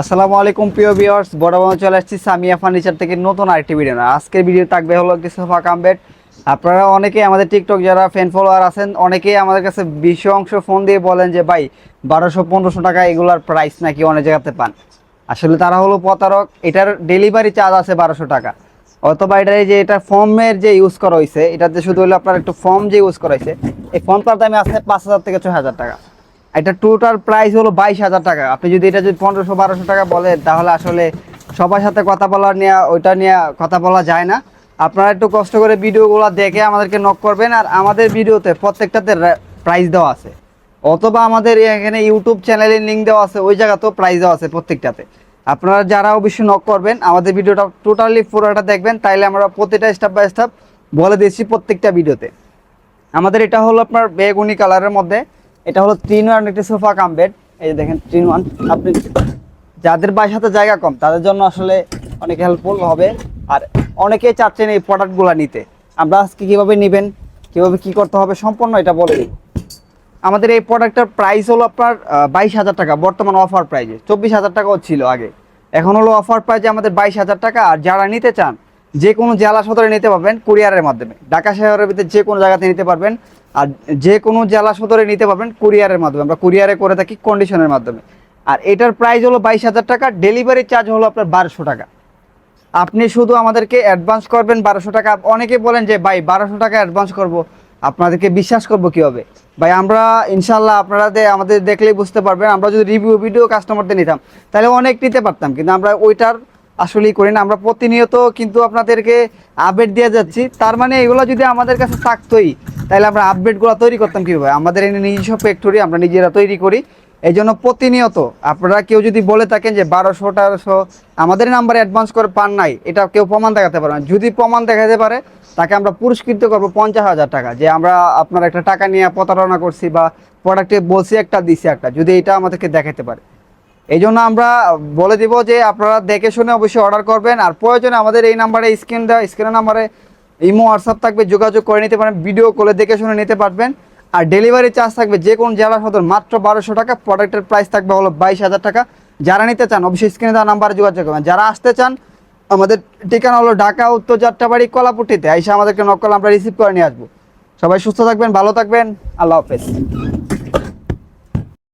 আসসালামু আলাইকুম, প্রিয় ভিউয়ার্স। বড়বাবু চলে আসছি সামিয়া ফার্নিচার থেকে নতুন আরেকটি ভিডিও না আজকের ভিডিও থাকবে হলো একটি সোফা কামবেড আপনারা অনেকেই আমাদের টিকটক যারা ফ্যান ফলোয়ার আছেন অনেকেই আমাদের কাছে বিশ অংশ ফোন দিয়ে বলেন যে, ভাই, বারোশো, পনেরোশো টাকা এগুলার প্রাইস নাকি অনেক জায়গাতে পান? আসলে তারা হলো প্রতারক। এটার ডেলিভারি চার্জ আছে বারোশো টাকা। অথবা এটা যে, এটা ফর্মের যে ইউজ করা হয়েছে এটাতে শুধু হলো আপনার একটু ফর্ম যে ইউজ করা হয়েছে এই ফর্মটার দামে আছে পাঁচ হাজার থেকে ছয় হাজার টাকা। এটা টোটাল প্রাইস হলো বাইশ হাজার টাকা। আপনি যদি এটা যদি পনেরোশো, বারোশো টাকা বলেন, তাহলে আসলে সবার সাথে কথা বলা নিয়ে, ওইটা নিয়ে কথা বলা যায় না। আপনারা একটু কষ্ট করে ভিডিওগুলো দেখে আমাদেরকে নক করবেন, আর আমাদের ভিডিওতে প্রত্যেকটাতে প্রাইস দেওয়া আছে। অথবা আমাদের এখানে ইউটিউব চ্যানেলের লিঙ্ক দেওয়া আছে, ওই জায়গাতেও প্রাইস দেওয়া আছে প্রত্যেকটাতে। আপনারা যারা অবশ্যই নক করবেন, আমাদের ভিডিওটা টোটালি পুরোটা দেখবেন, তাইলে আমরা প্রতিটা স্টেপ বাই স্টেপ বলে দিচ্ছি প্রত্যেকটা ভিডিওতে। আমাদের এটা হলো আপনার বেগুনি কালারের মধ্যে। এটা হলো তিন ওয়ান একটি সোফা কাম বেড এই যে দেখেন তিন ওয়ান আপনি যাদের বাসাতে জায়গা কম, তাদের জন্য আসলে অনেক হেল্পফুল হবে। আর অনেকেই চাচ্ছেন এই প্রোডাক্টগুলো নিতে। আমরা আজকে কীভাবে নেবেন, কীভাবে কী করতে হবে, সম্পূর্ণ এটা বলে দিই। আমাদের এই প্রোডাক্টটার প্রাইস হলো আপনার বাইশ হাজার টাকা, বর্তমান অফার প্রাইজে চব্বিশ হাজার টাকাও ছিল আগে। এখন হলো অফার প্রাইজে আমাদের বাইশ হাজার টাকা। আর যারা নিতে চান যে কোনো জেলা সদরে নিতে পারবেন কুরিয়ারের মাধ্যমে। ঢাকা শহরের ভিতরে যে কোনো জায়গাতে নিতে পারবেন। আর যে কোনো জেলা সদরে নিতে পারবেন কুরিয়ারের মাধ্যমে। আমরা কুরিয়ারে করে থাকি কন্ডিশনের মাধ্যমে। আর এটার প্রাইস হলো বাইশ হাজার টাকা ডেলিভারি চার্জ হলো আপনার বারোশো টাকা। আপনি শুধু আমাদেরকে অ্যাডভান্স করবেন বারোশো টাকা। অনেকে বলেন যে, ভাই, বারোশো টাকা অ্যাডভান্স করব। আপনাদেরকে বিশ্বাস করব কীভাবে? ভাই, আমরা ইনশাল্লাহ আপনারা আমাদের দেখলেই বুঝতে পারবেন। আমরা যদি রিভিউ ভিডিও কাস্টমারদের নিতাম, তাহলে অনেক নিতে পারতাম। কিন্তু আমরা ওইটার আসলেই করি না। আমরা প্রতিনিয়ত কিন্তু আপনাদেরকে আপডেট দিয়ে যাচ্ছি। তার মানে এগুলো যদি আমাদের কাছে থাকতোই, তাহলে আমরা আপডেটগুলো তৈরি করতাম কীভাবে? আমাদের এনে নিজস্ব ফ্যাক্টরি আমরা নিজেরা তৈরি করি। এই জন্য প্রতিনিয়ত আপনারা কেউ যদি বলে থাকেন যে বারোশো, তেরোশো, আমাদের নাম্বারে অ্যাডভান্স করে পান নাই, এটা কেউ প্রমাণ দেখাতে পারে না। যদি প্রমাণ দেখাতে পারে, তাকে আমরা পুরস্কৃত করব পঞ্চাশ হাজার টাকা। যে আমরা আপনার একটা টাকা নিয়ে প্রতারণা করছি বা প্রোডাক্টে বলছি একটা, দিছি একটা, যদি এটা আমাদেরকে দেখাতে পারে। এই জন্য আমরা বলে দিব যে আপনারা দেখে শুনে অবশ্যই অর্ডার করবেন। আর প্রয়োজনে আমাদের এই নাম্বারে স্ক্রিন দেওয়া স্ক্রিনের নাম্বারে ইমো হোয়াটসঅ্যাপ থাকবে, যোগাযোগ করে নিতে পারেন ভিডিও কলে দেখে শুনে নিতে পারবেন। আর ডেলিভারি চার্জ থাকবে যে কোনো জেলা সদর মাত্র বারোশো টাকা প্রোডাক্টের প্রাইস থাকবে হলো বাইশ হাজার টাকা। যারা নিতে চান, অবশ্যই স্ক্রিনে দেওয়া নাম্বারে যোগাযোগ করবেন। যারা আসতে চান, আমাদের ঠিকানা হলো ঢাকা, উত্তর যাত্রাবাড়ি, কলাপুটিতে। এসে আমাদেরকে নকল আমরা রিসিভ করে নিয়ে আসব। সবাই সুস্থ থাকবেন, ভালো থাকবেন। আল্লাহ হাফেজ।